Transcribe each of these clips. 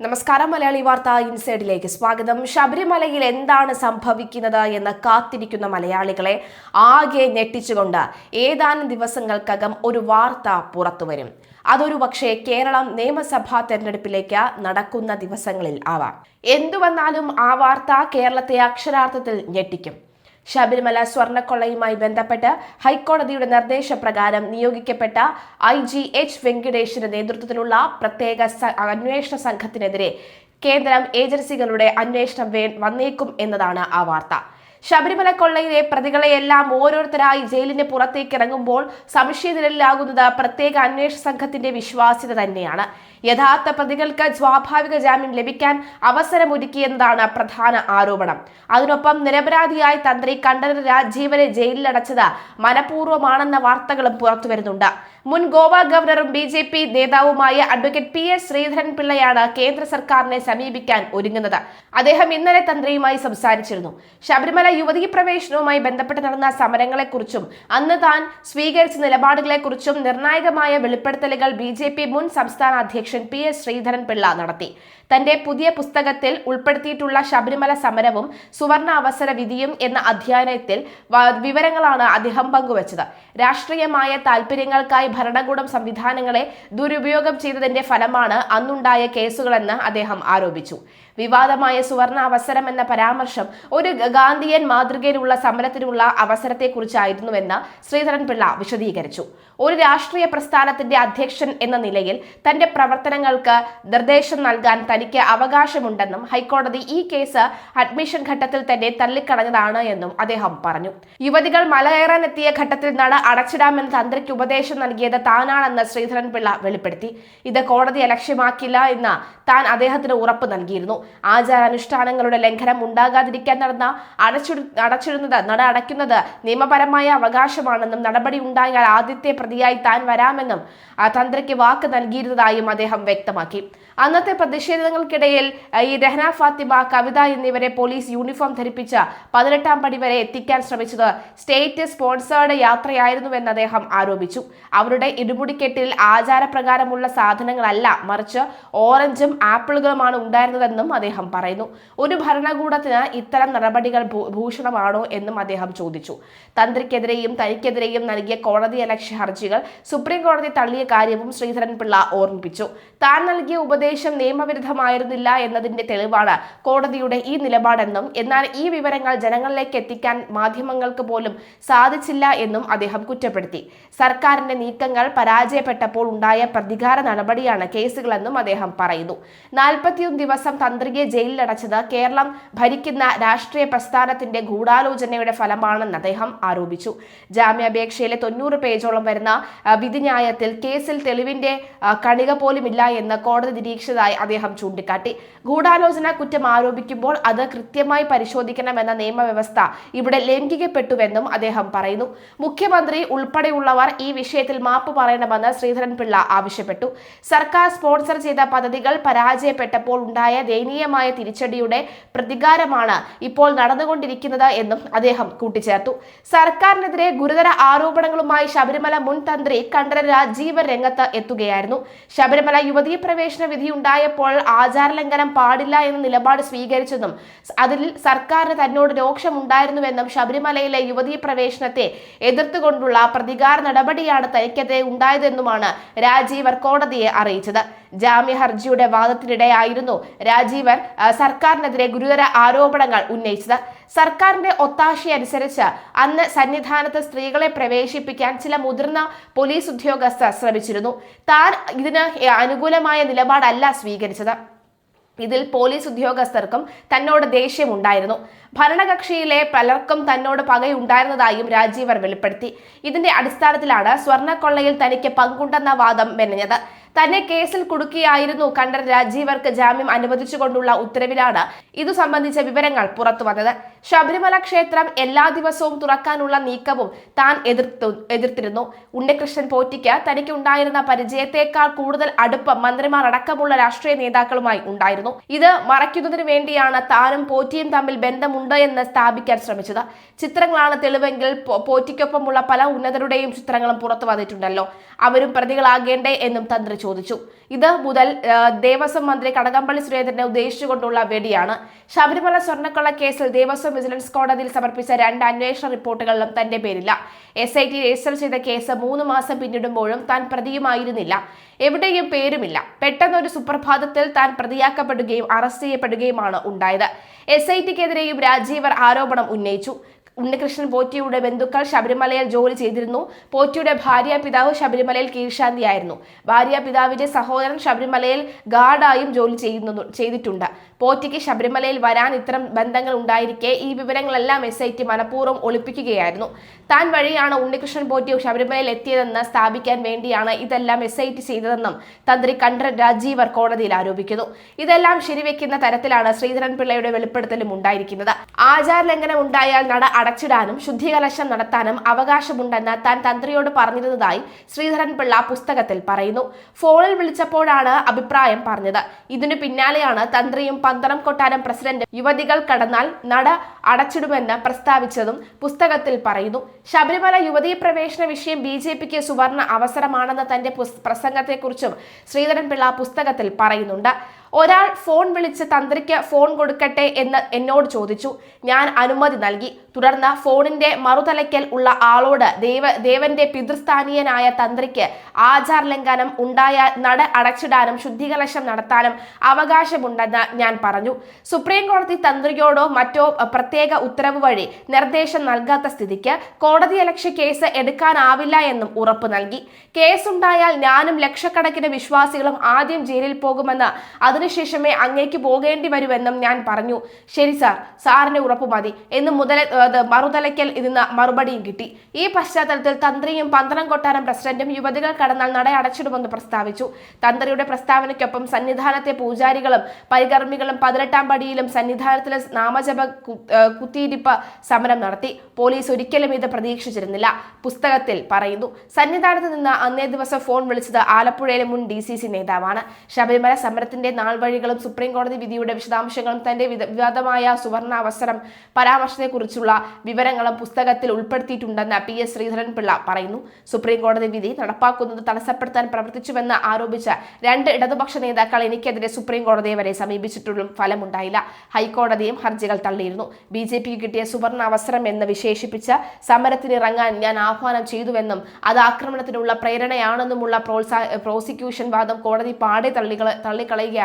നമസ്കാരം മലയാളി വാർത്ത ഇൻസൈഡിലേക്ക് സ്വാഗതം. ശബരിമലയിൽ എന്താണ് സംഭവിക്കുന്നത് എന്ന് കാത്തിരിക്കുന്ന മലയാളികളെ ആകെ ഞെട്ടിച്ചുകൊണ്ട് ഏതാനും ദിവസങ്ങൾക്കകം ഒരു വാർത്ത പുറത്തുവരും അതൊരു പക്ഷേ കേരളം നിയമസഭാ തെരഞ്ഞെടുപ്പിലേക്ക് നടക്കുന്ന ദിവസങ്ങളിൽ ആവാം. എന്തുവന്നാലും ആ വാർത്ത കേരളത്തെ അക്ഷരാർത്ഥത്തിൽ ഞെട്ടിക്കും. ശബരിമല സ്വർണക്കൊള്ളയുമായി ബന്ധപ്പെട്ട് ഹൈക്കോടതിയുടെ നിർദ്ദേശപ്രകാരം നിയോഗിക്കപ്പെട്ട ഐ ജി എച്ച് വെങ്കടേഷിന്റെ നേതൃത്വത്തിലുള്ള പ്രത്യേക അന്വേഷണ സംഘത്തിനെതിരെ കേന്ദ്രം ഏജൻസികളുടെ അന്വേഷണം വേ വന്നേക്കും എന്നതാണ് ആ വാർത്ത. ശബരിമല കൊള്ളയിലെ പ്രതികളെയെല്ലാം ഓരോരുത്തരായി ജയിലിന് പുറത്തേക്ക് ഇറങ്ങുമ്പോൾ സംശയനിഴലിലാകുന്നത് പ്രത്യേക അന്വേഷണ സംഘത്തിന്റെ വിശ്വാസ്യത തന്നെയാണ്. യഥാർത്ഥ പ്രതികൾക്ക് സ്വാഭാവിക ജാമ്യം ലഭിക്കാൻ അവസരമൊരുക്കിയെന്നതാണ് പ്രധാന ആരോപണം. അതിനൊപ്പം നിരപരാധിയായി തന്ത്രി കണ്ഠരര് രാജീവനെ ജയിലിലടച്ചത് മനഃപൂർവമാണെന്ന വാർത്തകളും പുറത്തുവരുന്നുണ്ട് മുൻ ഗോവ ഗവർണറും ബി ജെ പി നേതാവുമായ അഡ്വക്കേറ്റ് പി എസ് ശ്രീധരൻ പിള്ളയാണ് കേന്ദ്ര സർക്കാരിനെ സമീപിക്കാൻ ഒരുങ്ങുന്നത്. അദ്ദേഹം ഇന്നലെ തന്ത്രിയുമായി സംസാരിച്ചിരുന്നു. ശബരിമല യുവതീ പ്രവേശനവുമായി ബന്ധപ്പെട്ട് നടന്ന സമരങ്ങളെക്കുറിച്ചും അന്ന് താൻ സ്വീകരിച്ച നിലപാടുകളെക്കുറിച്ചും നിർണായകമായ വെളിപ്പെടുത്തലുകൾ ബി മുൻ സംസ്ഥാന അധ്യക്ഷൻ പി എസ് ശ്രീധരൻപിള്ള നടത്തി തന്റെ പുതിയ പുസ്തകത്തിൽ ഉൾപ്പെടുത്തിയിട്ടുള്ള ശബരിമല സമരവും സുവർണ അവസര വിധിയും എന്ന അധ്യയനത്തിൽ വിവരങ്ങളാണ് അദ്ദേഹം പങ്കുവച്ചത്. രാഷ്ട്രീയമായ താല്പര്യങ്ങൾക്കായി ഭരണകൂടം സംവിധാനങ്ങളെ ദുരുപയോഗം ചെയ്തതിന്റെ ഫലമാണ് അന്നുണ്ടായ കേസുകളെന്ന് അദ്ദേഹം ആരോപിച്ചു. വിവാദമായ സുവർണ അവസരം എന്ന പരാമർശം ഒരു ഗാന്ധിയൻ മാതൃകയിലുള്ള സമരത്തിനുള്ള അവസരത്തെക്കുറിച്ചായിരുന്നുവെന്ന് ശ്രീധരൻപിള്ള വിശദീകരിച്ചു. ഒരു രാഷ്ട്രീയ പ്രസ്ഥാനത്തിന്റെ അധ്യക്ഷൻ എന്ന നിലയിൽ തന്റെ പ്രവർത്തനങ്ങൾക്ക് നിർദ്ദേശം നൽകാൻ തനിക്ക് അവകാശമുണ്ടെന്നും ഹൈക്കോടതി ഈ കേസ് അഡ്മിഷൻ ഘട്ടത്തിൽ തന്നെ തള്ളിക്കളഞ്ഞതാണ് എന്നും അദ്ദേഹം പറഞ്ഞു. യുവതികൾ മലകയറാനെത്തിയ ഘട്ടത്തിൽ നട അടച്ചിടാമെന്ന് തന്ത്രിക്ക് ഉപദേശം നൽകിയത് താനാണെന്ന് ശ്രീധരൻപിള്ള വെളിപ്പെടുത്തി. ഇത് കോടതിയെ ലക്ഷ്യമാക്കില്ല എന്ന് താൻ അദ്ദേഹത്തിന് ഉറപ്പ് നൽകിയിരുന്നു. ആചാരാനുഷ്ഠാനങ്ങളുടെ ലംഘനം ഉണ്ടാകാതിരിക്കാൻ നടന്ന അടച്ചിട അടച്ചിടുന്നത് നട അടയ്ക്കുന്നത് നിയമപരമായ അവകാശമാണെന്നും നടപടി ഉണ്ടായാൽ ആദ്യത്തെ പ്രതിയായി താൻ വരാമെന്നും തന്ത്രിക്ക് വാക്ക് നൽകിയിരുന്നതായും അദ്ദേഹം വ്യക്തമാക്കി. അന്നത്തെ പ്രതിഷേധങ്ങൾക്കിടയിൽ ആ, ഈ രഹന ഫാത്തിമ കവിത എന്നിവരെ പോലീസ് യൂണിഫോം ധരിപ്പിച്ച് പതിനെട്ടാം പടി വരെ എത്തിക്കാൻ ശ്രമിച്ചത് സ്റ്റേറ്റ് സ്പോൺസേർഡ് യാത്രയായിരുന്നുവെന്ന് അദ്ദേഹം ആരോപിച്ചു. അവരുടെ ഇടുമുടിക്കെട്ടിൽ ആചാരപ്രകാരമുള്ള സാധനങ്ങളല്ല മറിച്ച് ഓറഞ്ചും ആപ്പിളുകളുമാണ് ഉണ്ടായിരുന്നതെന്നും അദ്ദേഹം പറയുന്നു. ഒരു ഭരണകൂടത്തിന് ഇത്തരം നടപടികൾ ഭൂഷണമാണോ എന്നും അദ്ദേഹം ചോദിച്ചു. തന്ത്രിക്കെതിരെയും തനിക്കെതിരെയും നൽകിയ കോടതി അലക്ഷ്യ ഹർജികൾ സുപ്രീം കോടതി തള്ളിയ കാര്യവും ശ്രീധരൻ പിള്ള ഓർമ്മിപ്പിച്ചു. താൻ നൽകിയ ഉപദേശം നിയമവിരുദ്ധമായിരുന്നില്ല എന്നതിന്റെ തെളിവാണ് കോടതിയുടെ ഈ നിലപാടെന്നും എന്നാൽ ഈ വിവരങ്ങൾ ജനങ്ങളിലേക്ക് എത്തിക്കാൻ മാധ്യമങ്ങൾക്ക് പോലും സാധിച്ചില്ല എന്നും അദ്ദേഹം കുറ്റപ്പെടുത്തി. സർക്കാരിന്റെ നീക്കങ്ങൾ പരാജയപ്പെട്ടപ്പോൾ ഉണ്ടായ പ്രതികാര നടപടിയാണ് കേസുകളെന്നും അദ്ദേഹം പറയുന്നു. നാൽപ്പത്തിയൊന്ന് ദിവസം തന്ത്രിയെ ജയിലിലടച്ചത് കേരളം ഭരിക്കുന്ന രാഷ്ട്രീയ പ്രസ്ഥാനത്തിന്റെ ഗൂഢാലോചനയുടെ ഫലമാണെന്ന് അദ്ദേഹം ആരോപിച്ചു. ജാമ്യാപേക്ഷയിലെ തൊണ്ണൂറ് പേജോളം വരുന്ന വിധിന്യായത്തിൽ കേസിൽ തെളിവിന്റെ കണിക പോലുമില്ല എന്ന് കോടതി നിരീക്ഷിച്ചതായി അദ്ദേഹം ചൂണ്ടിക്കാട്ടി. ഗൂഢാലോചന കുറ്റം ആരോപിക്കുമ്പോൾ അത് കൃത്യമായി പരിശോധിക്കണമെന്ന നിയമവ്യവസ്ഥ ഇവിടെ ലംഘിക്കപ്പെട്ടുവെന്നും അദ്ദേഹം പറയുന്നു. മുഖ്യമന്ത്രി ഉൾപ്പെടെയുള്ളവർ ഈ വിഷയത്തിൽ മാപ്പ് പറയണമെന്ന് ശ്രീധരൻപിള്ള ആവശ്യപ്പെട്ടു. സർക്കാർ സ്പോൺസർ ചെയ്ത പദ്ധതികൾ പരാജയപ്പെട്ടപ്പോൾ ഉണ്ടായ ദയനീയമായ തിരിച്ചടിയുടെ പ്രതികാരമാണ് ഇപ്പോൾ നടന്നുകൊണ്ടിരിക്കുന്നത് എന്നും അദ്ദേഹം കൂട്ടിച്ചേർത്തു. സർക്കാരിനെതിരെ ഗുരുതര ആരോപണങ്ങളുമായി ശബരിമല മുൻ തന്ത്രി കണ്ഠരരാജീവ രംഗത്ത് എത്തുകയായിരുന്നു. ശബരിമല യുവതീ പ്രവേശന വിധി ഉണ്ടായപ്പോൾ ആചാരലംഘനം പാടില്ല എന്ന നിലപാട് സ്വീകരിച്ചെന്നും അതിൽ സർക്കാരിന് തന്നോട് രോക്ഷമുണ്ടായിരുന്നുവെന്നും ശബരിമലയിലെ യുവതീ പ്രവേശനത്തെ എതിർത്തുകൊണ്ടുള്ള പ്രതികാര നടപടിയാണ് തനിക്കെതിരെ ഉണ്ടായതെന്നുമാണ് രാജീവർ കോടതിയെ അറിയിച്ചത്. ജാമ്യ ഹർജിയുടെ വാദത്തിനിടെയായിരുന്നു രാജീവർ സർക്കാരിനെതിരെ ഗുരുതര ആരോപണങ്ങൾ ഉന്നയിച്ചത്. സർക്കാരിന്റെ ഒത്താശയനുസരിച്ച് അന്ന് സന്നിധാനത്ത് സ്ത്രീകളെ പ്രവേശിപ്പിക്കാൻ ചില മുതിർന്ന പോലീസ് ഉദ്യോഗസ്ഥർ ശ്രമിച്ചിരുന്നു. താൻ ഇതിന് അനുകൂലമായ നിലപാടല്ല സ്വീകരിച്ചത്. ഇതിൽ പോലീസ് ഉദ്യോഗസ്ഥർക്കും തന്നോട് ദേഷ്യമുണ്ടായിരുന്നു. ഭരണകക്ഷിയിലെ പലർക്കും തന്നോട് പകയുണ്ടായിരുന്നതായും രാജീവർ വെളിപ്പെടുത്തി. ഇതിന്റെ അടിസ്ഥാനത്തിലാണ് സ്വർണക്കൊള്ളയിൽ തനിക്ക് പങ്കുണ്ടെന്ന വാദം മെനഞ്ഞത്. തന്നെ കേസിൽ കുടുക്കിയായിരുന്നു കണ്ടൻ രാജീവർക്ക് ജാമ്യം അനുവദിച്ചുകൊണ്ടുള്ള ഉത്തരവിലാണ് ഇതു സംബന്ധിച്ച വിവരങ്ങൾ പുറത്തു വന്നത് ശബരിമല ക്ഷേത്രം എല്ലാ ദിവസവും തുറക്കാനുള്ള നീക്കവും താൻ എതിർത്തു എതിർത്തിരുന്നു. ഉണ്ണികൃഷ്ണൻ പോറ്റിക്ക് തനിക്ക് ഉണ്ടായിരുന്ന പരിചയത്തെക്കാൾ കൂടുതൽ അടുപ്പം മന്ത്രിമാർ അടക്കമുള്ള രാഷ്ട്രീയ നേതാക്കളുമായി ഉണ്ടായിരുന്നു. ഇത് മറയ്ക്കുന്നതിന് വേണ്ടിയാണ് താനും പോറ്റിയും തമ്മിൽ ബന്ധമുണ്ട് എന്ന് സ്ഥാപിക്കാൻ ശ്രമിച്ചത്. ചിത്രങ്ങളാണ് തെളിവെങ്കിൽ പോറ്റിക്കൊപ്പമുള്ള പല ഉന്നതരുടെയും ചിത്രങ്ങളും പുറത്തു വന്നിട്ടുണ്ടല്ലോ. അവരും പ്രതികളാകേണ്ടേ എന്നും തന്ത്രി ചോദിച്ചു. ഇത് മുതൽ ദേവസ്വം മന്ത്രി കടകംപള്ളി സുരേന്ദ്രനെ ഉദ്ദേശിച്ചുകൊണ്ടുള്ള വെടിയാണ്. ശബരിമല സ്വർണക്കൊള്ള കേസിൽ ദേവസ്വം വിജിലൻസ് കോടതിയിൽ സമർപ്പിച്ച രണ്ട് അന്വേഷണ റിപ്പോർട്ടുകളിലും തന്റെ പേരില്ല. എസ് ഐ ടി രജിസ്റ്റർ ചെയ്ത കേസ് മൂന്ന് മാസം പിന്നിടുമ്പോഴും താൻ പ്രതിയുമായിരുന്നില്ല. എവിടെയും പേരുമില്ല. പെട്ടെന്നൊരു സുപ്രഭാതത്തിൽ താൻ പ്രതിയാക്കപ്പെടുകയും അറസ്റ്റ് ചെയ്യപ്പെടുകയുമാണ് ഉണ്ടായത്. എസ് ഐ ടിക്കെതിരെയും രാജീവർ ആരോപണം ഉന്നയിച്ചു. ഉണ്ണികൃഷ്ണൻ പോറ്റിയുടെ ബന്ധുക്കൾ ശബരിമലയിൽ ജോലി ചെയ്തിരുന്നു. പോറ്റിയുടെ ഭാര്യ പിതാവ് ശബരിമലയിൽ കീഴ്ശാന്തിയായിരുന്നു. ഭാര്യ പിതാവിന്റെ സഹോദരൻ ശബരിമലയിൽ ഗാർഡായും ജോലി ചെയ്യുന്നു ചെയ്തിട്ടുണ്ട്. പോറ്റിക്ക് ശബരിമലയിൽ വരാൻ ഇത്തരം ബന്ധങ്ങൾ ഉണ്ടായിരിക്കെ ഈ വിവരങ്ങളെല്ലാം എസ് ഐ ടി മനഃപൂർവം ഒളിപ്പിക്കുകയായിരുന്നു. താൻ വഴിയാണ് ഉണ്ണികൃഷ്ണൻ പോറ്റി ശബരിമലയിൽ എത്തിയതെന്ന് സ്ഥാപിക്കാൻ വേണ്ടിയാണ് ഇതെല്ലാം എസ് ഐ ടി ചെയ്തതെന്നും തന്ത്രി കണ്ഠരൻ രാജീവർ കോടതിയിൽ ആരോപിക്കുന്നു. ഇതെല്ലാം ശരിവെക്കുന്ന തരത്തിലാണ് ശ്രീധരൻ പിള്ളയുടെ വെളിപ്പെടുത്തലും ഉണ്ടായിരിക്കുന്നത്. ആചാരലംഘനം ഉണ്ടായാൽ നട അടച്ചിടാനും ശുദ്ധികലശം നടത്താനും അവകാശമുണ്ടെന്ന് താൻ തന്ത്രിയോട് പറഞ്ഞിരുന്നതായി ശ്രീധരൻ പിള്ള പുസ്തകത്തിൽ പറയുന്നു. ഫോണിൽ വിളിച്ചപ്പോഴാണ് അഭിപ്രായം പറഞ്ഞത്. ഇതിനു പിന്നാലെയാണ് തന്ത്രിയും പന്തളം കൊട്ടാരം പ്രസിഡന്റ് യുവതികൾ കടന്നാൽ നട അടച്ചിടുമെന്ന് പ്രസ്താവിച്ചതും പുസ്തകത്തിൽ പറയുന്നു. ശബരിമല യുവതീ പ്രവേശന വിഷയം ബി ജെ പിക്ക് സുവർണ അവസരമാണെന്ന തന്റെ പ്രസംഗത്തെക്കുറിച്ചും ശ്രീധരൻപിള്ള പുസ്തകത്തിൽ പറയുന്നുണ്ട്. ഒരാൾ ഫോൺ വിളിച്ച് തന്ത്രിക്ക് ഫോൺ കൊടുക്കട്ടെ എന്ന് എന്നോട് ചോദിച്ചു. ഞാൻ അനുമതി നൽകി. തുടർന്ന് ഫോണിന്റെ മറുതലയ്ക്കൽ ഉള്ള ആളോട് ദേവ ദേവന്റെ പിതൃസ്ഥാനീയനായ തന്ത്രിക്ക് ആചാര ലംഘനം ഉണ്ടായാൽ നട അടച്ചിടാനും ശുദ്ധികലശം നടത്താനും അവകാശമുണ്ടെന്ന് ഞാൻ പറഞ്ഞു. സുപ്രീം കോടതി തന്ത്രിയോടോ മറ്റോ പ്രത്യേക ഉത്തരവ് വഴി നിർദ്ദേശം നൽകാത്ത സ്ഥിതിക്ക് കോടതിയലക്ഷ്യ കേസ് എടുക്കാനാവില്ല എന്നും ഉറപ്പു നൽകി. കേസുണ്ടായാൽ ഞാനും ലക്ഷക്കണക്കിന് വിശ്വാസികളും ആദ്യം ജയിലിൽ പോകുമെന്ന് അതിനുശേഷമേ അങ്ങേക്ക് പോകേണ്ടി വരുമെന്നും ഞാൻ പറഞ്ഞു. ശരി സാർ സാറിന് ഉറപ്പ് മതി. എന്ന് മുതൽ മറുതലയ്ക്കൽ ഇതിന് മറുപടിയും കിട്ടി. ഈ പശ്ചാത്തലത്തിൽ തന്ത്രിയും പന്തളം കൊട്ടാരം പ്രസിഡന്റും യുവതികൾ കടന്നാൽ നട അടച്ചിടുമെന്ന് പ്രസ്താവിച്ചു. തന്ത്രിയുടെ പ്രസ്താവനയ്ക്കൊപ്പം സന്നിധാനത്തെ പൂജാരികളും പരികർമ്മികളും പതിനെട്ടാം പടിയിലും സന്നിധാനത്തിലെ നാമജപ കുത്തിയിരിപ്പ് സമരം നടത്തി. പോലീസ് ഒരിക്കലും ഇത് പ്രതീക്ഷിച്ചിരുന്നില്ല. പുസ്തകത്തിൽ പറയുന്നു സന്നിധാനത്ത് നിന്ന് അന്നേ ദിവസം ഫോൺ വിളിച്ചത് ആലപ്പുഴയിലെ മുൻ ഡി നേതാവാണ്. ശബരിമല സമരത്തിന്റെ നാൾവഴികളും സുപ്രീം കോടതി വിധിയുടെ വിശദാംശങ്ങളും തന്റെ വിവാദമായ സുവർണ അവസരം പരാമർശത്തെക്കുറിച്ചുള്ള വിവരങ്ങളും പുസ്തകത്തിൽ ഉൾപ്പെടുത്തിയിട്ടുണ്ടെന്ന് പി എസ് ശ്രീധരൻ പിള്ള പറയുന്നു. സുപ്രീം കോടതി വിധി നടപ്പാക്കുന്നത് തടസ്സപ്പെടുത്താൻ പ്രവർത്തിച്ചുവെന്ന് ആരോപിച്ച രണ്ട് ഇടതുപക്ഷ നേതാക്കൾ എനിക്കെതിരെ സുപ്രീം കോടതിയെ വരെ സമീപിച്ചിട്ടുള്ള ഫലമുണ്ടായില്ല. ഹൈക്കോടതിയും ഹർജികൾ തള്ളിയിരുന്നു. ബി ജെ പിക്ക് കിട്ടിയ സുവർണ അവസരം എന്ന് വിശേഷിപ്പിച്ച് സമരത്തിനിറങ്ങാൻ ഞാൻ ആഹ്വാനം ചെയ്തുവെന്നും അത് ആക്രമണത്തിനുള്ള പ്രേരണയാണെന്നുമുള്ള പ്രോത്സാ പ്രോസിക്യൂഷൻ വാദം കോടതി പാടെ തള്ളികള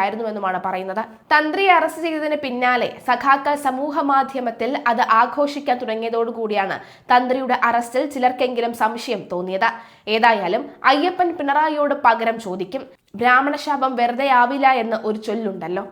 തള്ളിക്കളയുകയായിരുന്നുവെന്നുമാണ് പറയുന്നത്. തന്ത്രിയെ അറസ്റ്റ് ചെയ്തതിന് പിന്നാലെ സഖാക്കൾ സമൂഹ മാധ്യമത്തിൽ അത് ആഘോഷിക്കാൻ തുടങ്ങിയതോടുകൂടിയാണ് തന്ത്രിയുടെ അറസ്റ്റിൽ ചിലർക്കെങ്കിലും സംശയം തോന്നിയത്. ഏതായാലും അയ്യപ്പൻ പിണറായിയോട് പകരം ചോദിക്കും ബ്രാഹ്മണശാപം വെറുതെ ആവില്ല എന്ന് ഒരു ചൊല്ലുണ്ടല്ലോ.